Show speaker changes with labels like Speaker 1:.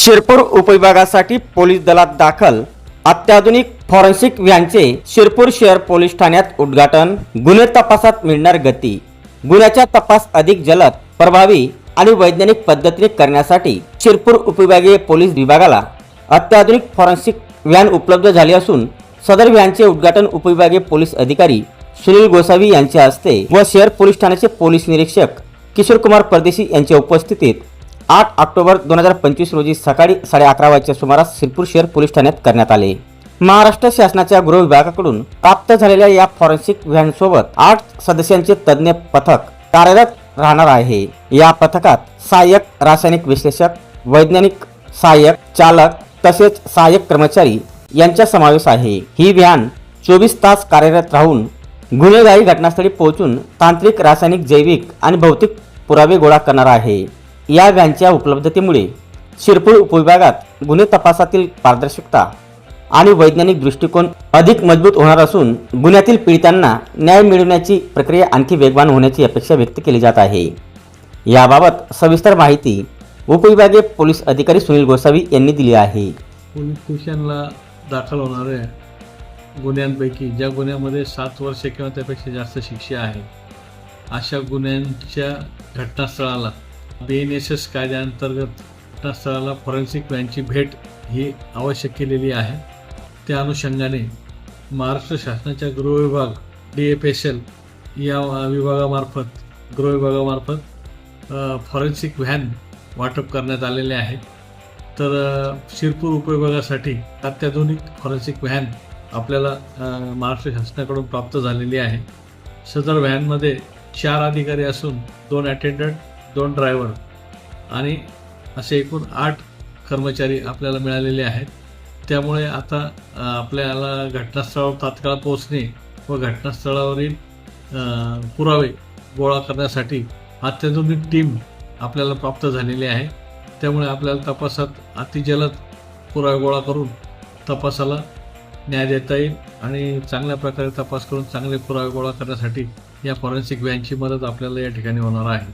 Speaker 1: Shirpur उपविभागासाठी police दलात दाखल अत्याधुनिक फॉरेन्सिक व्हॅनचे शिरपूर शहर पोलीस ठाण्यात उद्घाटन. गुन्हे तपासात मिळणार गती. गुन्ह्याचा तपास अधिक जलद प्रभावी आणि वैज्ञानिक पद्धतीने करण्यासाठी शिरपूर उपविभागीय पोलीस विभागाला अत्याधुनिक फॉरेन्सिक व्हॅन उपलब्ध झाली असून सदर व्हॅनचे उद्घाटन उपविभागीय पोलीस अधिकारी सुनील गोसावी यांच्या हस्ते व शहर पोलीस ठाण्याचे पोलीस निरीक्षक किशोर कुमार परदेशी यांच्या उपस्थितीत आठ ऑक्टोबर दोन हजार पंचवीस रोजी सकाळी साडे अकरा वाजच्या सुमारास शिरपूर शहर पोलीस ठाण्यात करण्यात आले. महाराष्ट्र शासनाच्या गृह विभागाकडून प्राप्त झालेल्या या फॉरेन्सिक व्हॅनसोबत आठ सदस्यांचे तज्ज्ञ पथक कार्यरत राहणार आहे. या पथकात सहाय्यक रासायनिक विश्लेषक वैज्ञानिक सहाय्यक चालक तसेच सहाय्यक कर्मचारी यांचा समावेश आहे. ही व्हॅन चोवीस तास कार्यरत राहून गुन्हेगारी घटनास्थळी पोहोचून तांत्रिक रासायनिक जैविक आणि भौतिक पुरावे गोळा करणार आहे. या व्हॅनच्या उपलब्धतेमुळे शिरपूर उपविभागात गुन्हे तपासातील पारदर्शकता आणि वैज्ञानिक दृष्टिकोन अधिक मजबूत होणार असून गुन्ह्यातील पीडितांना न्याय मिळवण्याची प्रक्रिया आणखी वेगवान होण्याची अपेक्षा व्यक्त केली जात आहे. याबाबत सविस्तर माहिती उपविभागीय पोलीस अधिकारी सुनील गोसावी यांनी दिली आहे.
Speaker 2: पोलीस स्टेशनला दाखल होणाऱ्या गुन्ह्यांपैकी ज्या गुन्ह्यामध्ये सात वर्ष किंवा त्यापेक्षा जास्त शिक्षा आहे अशा गुन्ह्यांच्या घटनास्थळाला बी एन एस एस कायद्याअंतर्गत घटनास्थळाला फॉरेन्सिक व्हॅनची भेट ही आवश्यक केलेली आहे. त्या अनुषंगाने महाराष्ट्र शासनाच्या गृहविभाग डी एफ एस एल या विभागामार्फत गृहविभागामार्फत फॉरेन्सिक व्हॅन वाटप करण्यात आलेले आहे. तर शिरपूर उपविभागासाठी अत्याधुनिक फॉरेन्सिक व्हॅन आपल्याला महाराष्ट्र शासनाकडून प्राप्त झालेली आहे. सदर व्हॅनमध्ये चार अधिकारी असून दोन अटेंडंट दोन ड्रायव्हर आणि असे एकूण आठ कर्मचारी आपल्याला मिळालेले आहेत. त्यामुळे आता आपल्याला घटनास्थळावर तात्काळ पोहोचणे व घटनास्थळावरील पुरावे गोळा करण्यासाठी अत्याधुनिक टीम आपल्याला प्राप्त झालेली आहे. त्यामुळे आपल्याला तपासात अतिजलद पुरावे गोळा करून तपासाला न्याय देता येईल आणि चांगल्या प्रकारे तपास करून चांगले पुरावे गोळा करण्यासाठी या फॉरेन्सिक व्हॅनची मदत आपल्याला या ठिकाणी होणार आहे.